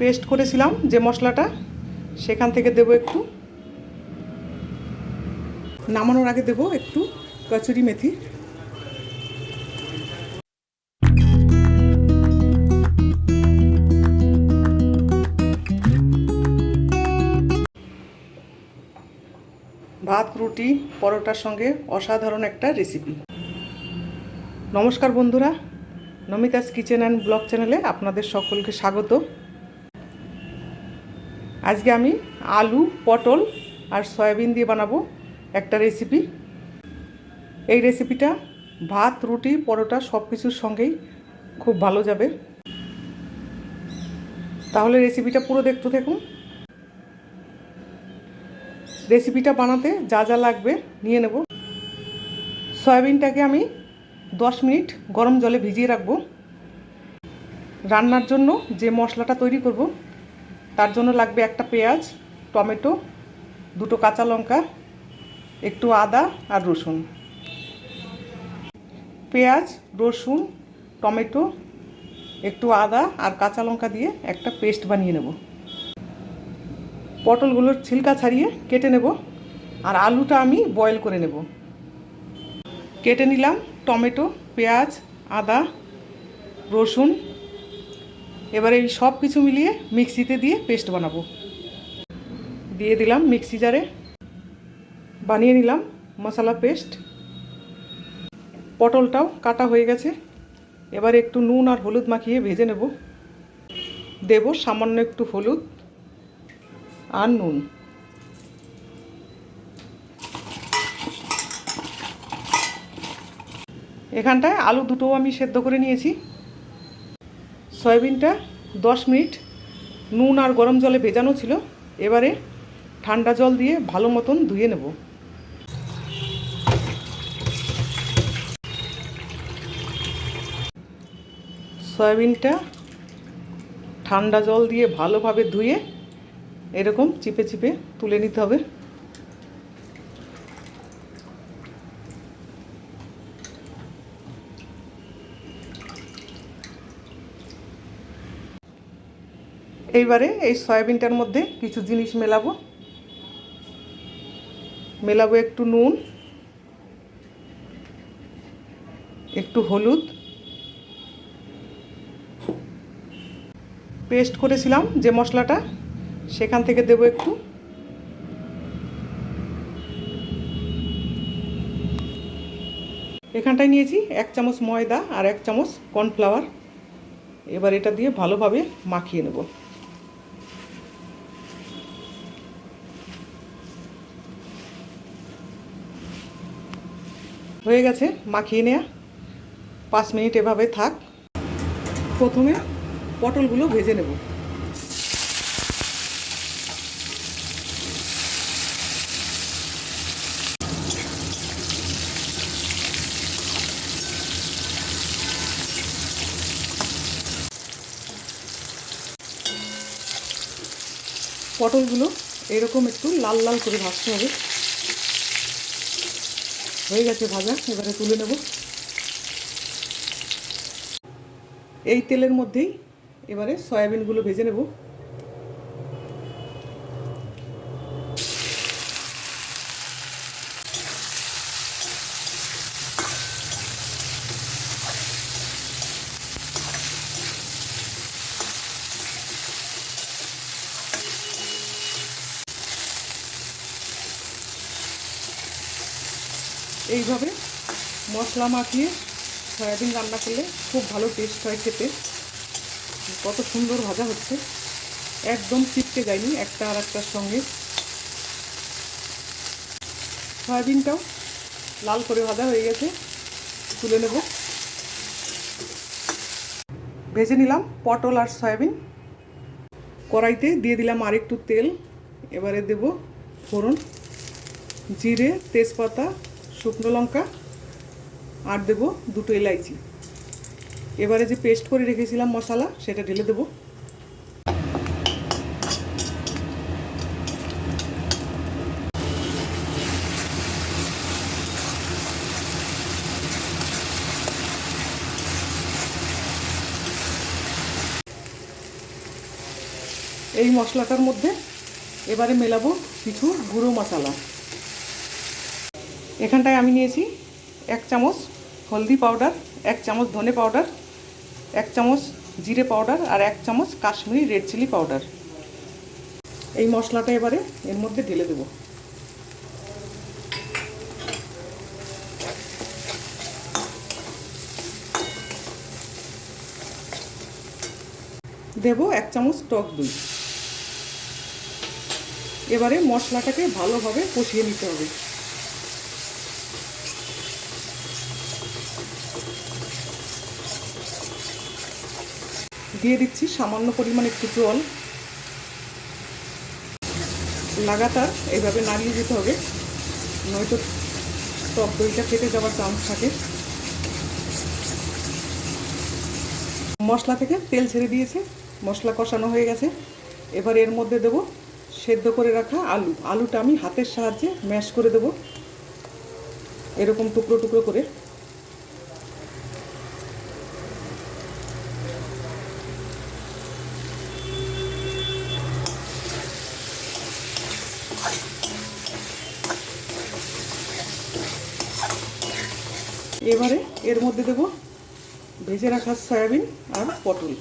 Paste করেছিলাম যে মশলাটা, সেখান থেকে দেবো একটু। নামানোর আগে দেবো একটু কচুরি মেথি। ভাত, রুটি, পরোটার সঙ্গে অসাধারণ একটা রেসিপি নমস্কার বন্ধুরা, নমিতাস কিচেন অ্যান্ড ব্লগ চ্যানেলে আপনাদের সকলকে স্বাগত। আজকে আমি আলু, পটল আর সয়াবিন দিয়ে বানাবো একটা রেসিপি এই রেসিপিটা ভাত, রুটি, পরোটা সব কিছুর সঙ্গেই খুব ভালো যাবে। তাহলে রেসিপিটা পুরো দেখতে থাকুন। রেসিপিটা বানাতে যা যা লাগবে নিয়ে নেব। সয়াবিনটাকে আমি দশ মিনিট গরম জলে ভিজিয়ে রাখব। রান্নার জন্য যে মশলাটা তৈরি করব তার জন্য লাগবে একটা পেঁয়াজ, টমেটো, দুটো কাঁচা লঙ্কা, একটু আদা আর রসুন। পেঁয়াজ, রসুন, টমেটো, একটু আদা আর কাঁচা লঙ্কা দিয়ে একটা পেস্ট বানিয়ে নেব। পটলগুলোর ছিলকা ছাড়িয়ে কেটে নেব আর আলুটা আমি বয়েল করে নেব। কেটে নিলাম টমেটো, পেঁয়াজ, আদা, রসুন এবারে এই সব কিছু মিলিয়ে মিক্সিতে দিয়ে পেস্ট বানাবো। দিয়ে দিলাম মিক্সি জারে। বানিয়ে নিলাম মশলা পেস্ট। পটলটাও কাটা হয়ে গেছে। এবারে একটু নুন আর হলুদ মাখিয়ে ভেজে নেব। দেব সামান্য একটু হলুদ আর নুন। এখানটায় আলু দুটোও আমি সেদ্ধ করে নিয়েছি। সয়াবিনটা দশ মিনিট নুন আর গরম জলে ভেজানো ছিল। এবারে ঠান্ডা জল দিয়ে ভালো মতন ধুয়ে নেব। সয়াবিনটা ঠান্ডা জল দিয়ে ভালোভাবে ধুয়ে এরকম চিপে চিপে তুলে নিতে হবে। এইবারে এই সয়াবিনটার মধ্যে কিছু জিনিস মেলাবো। মেলাবো একটু নুন, একটু হলুদ। পেস্ট করেছিলাম যে মশলাটা, সেখান থেকে দেবো একটু। এখানটায় নিয়েছি এক চামচ ময়দা আর এক চামচ কর্নফ্লাওয়ার। এবার এটা দিয়ে ভালোভাবে মাখিয়ে নেব। হয়ে গেছে, মাখিয়ে নেওয়া পাঁচ মিনিট এভাবে থাক। প্রথমে পটলগুলো ভেজে নেব। পটলগুলো এরকম একটু লাল লাল করে ভাজতে হবে। হয়ে গেছে ভাজা এবারে তুলে নেব। এই তেলের মধ্যেই এবারে সয়াবিনগুলো ভেজে নেব। এইভাবে মশলা মাখিয়ে সয়াবিন রান্না করলে খুব ভালো টেস্ট হয় খেতে। কত সুন্দর ভাজা হচ্ছে। একদম চিপকে যায়নি একটা আর একটার সঙ্গে। সয়াবিনটাও লাল করে ভাজা হয়ে গেছে। তুলে নেব। ভেজে নিলাম পটল আর সয়াবিন। কড়াইতে দিয়ে দিলাম আরেকটু তেল। এবারে দেব ফোড়ন, জিরে, তেজপাতা শুকনো লঙ্কা আর দেবো দুটো এলাইচি। এবারে যে পেস্ট করে রেখেছিলাম মশলা, সেটা ঢেলে দেবো। এই মশলাটার মধ্যে এবারে মেলাবো কিছু গুঁড়ো মশলা। এখানটায় আমি নিয়েছি এক চামচ হলদি পাউডার, এক চামচ ধনে পাউডার, এক চামচ জিরে পাউডার আর এক চামচ কাশ্মীরি রেড চিলি পাউডার। এই মশলাটা এবারে এর মধ্যে ঢেলে দেবো। দেব এক চামচ টক দই। এবারে মশলাটাকে ভালোভাবে কষিয়ে নিতে হবে। দিয়ে দিচ্ছি সামান্য পরিমাণ একটু জল। লাগাতার এইভাবে নাড়িয়ে যেতে হবে। নয়তো টক দইটা কেটে যাওয়ার চান্স থাকে। মশলা থেকে তেল ছেড়ে দিয়েছে। মশলা কষানো হয়ে গেছে। এবার এর মধ্যে দেব সেদ্ধ করে রাখা আলু। আলুটা আমি হাতের সাহায্যে ম্যাশ করে দেব। এরকম টুকরো টুকরো করে। এবারে এর মধ্যে দেব ভেজে রাখা সয়াবিন আর পটল।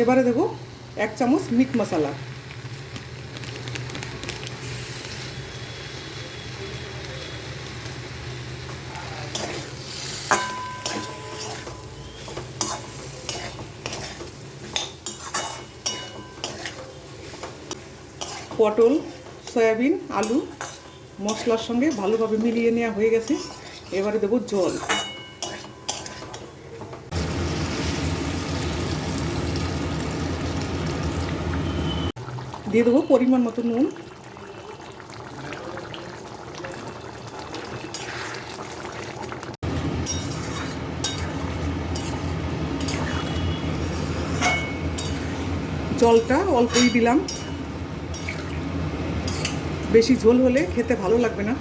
এবারে দেব এক চামচ মিট মশলা। পটল, সয়াবিন, আলু মশলার সঙ্গে ভালোভাবে মিলিয়ে নেওয়া হয়ে গেছে। এবারে দেবো জল। দিয়ে দেবো পরিমাণ মতো নুন। জলটা অল্পই দিলাম। বেশি ঝোল হলে খেতে ভালো লাগবে না।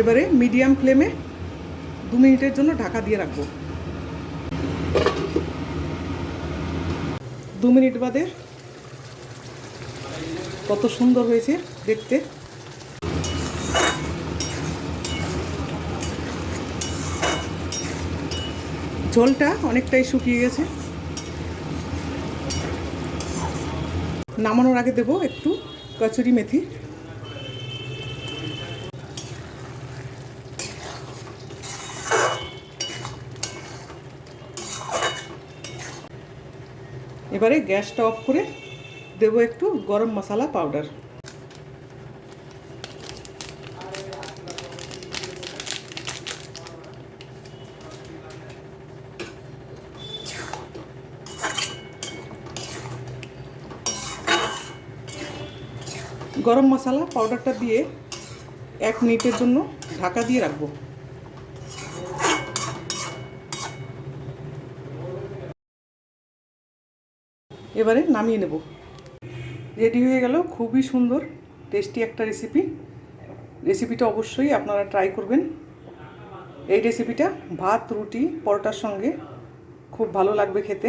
এবারে মিডিয়াম ফ্লেমে দু মিনিটের জন্য ঢাকা দিয়ে রাখব। দু মিনিট বাদে কত সুন্দর হয়েছে দেখতে। ঝোলটা অনেকটাই শুকিয়ে গেছে। নামানোর আগে দেবো একটু কচুরি মেথি। এবারে গ্যাসটা অফ করে দেবো একটু গরম মশলা পাউডার। গরম মশলা পাউডারটা দিয়ে এক মিনিটের জন্য ঢাকা দিয়ে রাখব। এবারে নামিয়ে নেব। রেডি হয়ে গেল, খুবই সুন্দর, টেস্টি একটা রেসিপি রেসিপিটা অবশ্যই আপনারা ট্রাই করবেন। এই রেসিপিটা ভাত, রুটি, পরোটার সঙ্গে খুব ভালো লাগবে খেতে।